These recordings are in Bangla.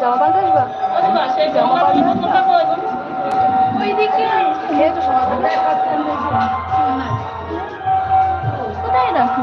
জামা পাল্টে আসবা? কোথায় রাখো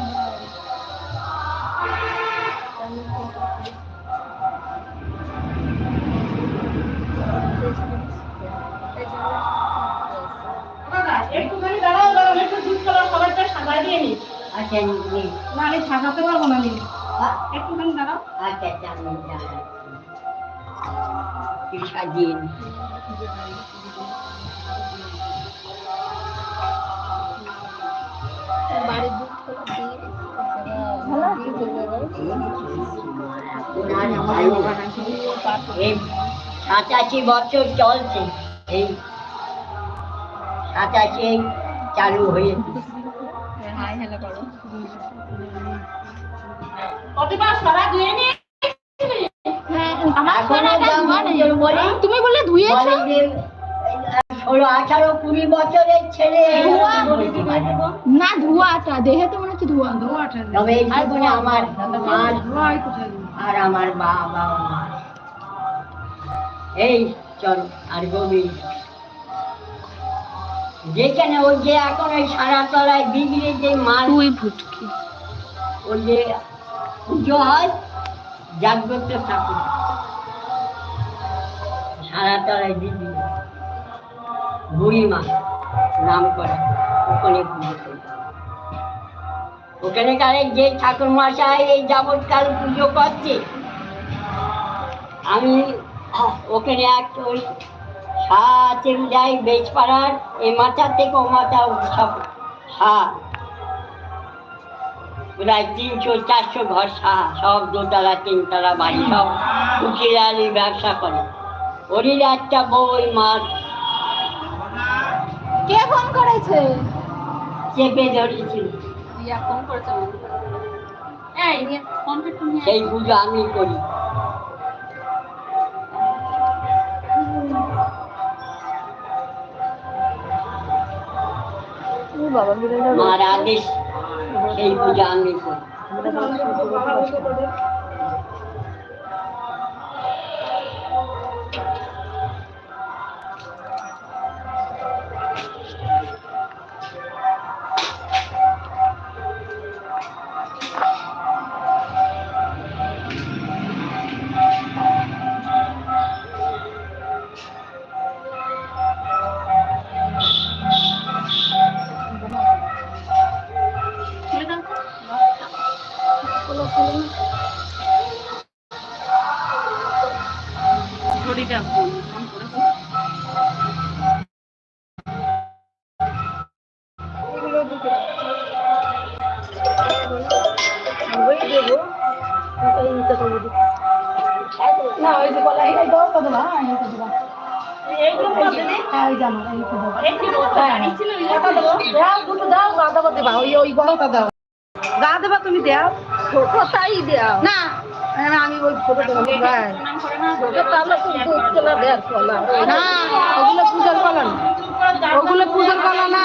আচ্ছা নে না আমি সাজাতে পারব না একটুখানি দাঁড়াও। আচ্ছা আচ্ছা আমি দাঁড়াচ্ছি। সাজিয়ে নি এই সাতাশি বছর চলছে। এই সাতাশি চালু হয়েছে। কতবার সারা ধুয়ে বলি তুমি বললে ধুয়েছো? ষোলো আঠারো কুড়ি বছরের ছেলে। না। ধোয়াটা দেহে তো মনে হচ্ছে ধোয়া। তবে আমার মার আর আমার বাবা মা এই চল আর গভীর যেখানে ওই যে এখন ওই সারা তলায় বিগড়ে যে মাল তুই ভুটকি ওই যে পুজো হয় জাগ্রত ঠাকুর। সারা তলায় দিদি বুড়িমা নাম করে ওখানে পুজো করে ওখানে কারে যে ঠাকুর মশাই এই যাবৎকাল পুজো করছে আমি ওখানে একটা ওই সাথে যাই বেজপাড়ার এই মাথা থেকে ও মাথা উৎসব। হ্যাঁ প্রায় তিনশো চারশো ঘর সাহা সব দোতলা তিনতলা বাড়ি সব উকিলালি ব্যবসা করে। ওরই একটা বই মাছ। কে ফোন করেছে? চেপে ধরেছিল ফোন করেছে এই সেই পুজো আমি করি। বাবা বিড়ালটা মারা আদেশ সেই পূজা আমি করি। ঘড়িটা ফোন ফোন করেছে না ওই যে বলা এই দাও কত না এই কত হ্যাঁ কত দাও দাও দাও গাদা দেবা তুমি দেও ছোট তাই দাও না হ্যাঁ, আমি ওই ছোট দেবো না ওগুলো পূজার কলা না ওগুলো পূজার কলা না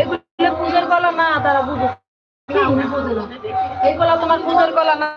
এগুলো পূজার কলা না তারা বুঝে এই কলা তোমার পূজার কলা না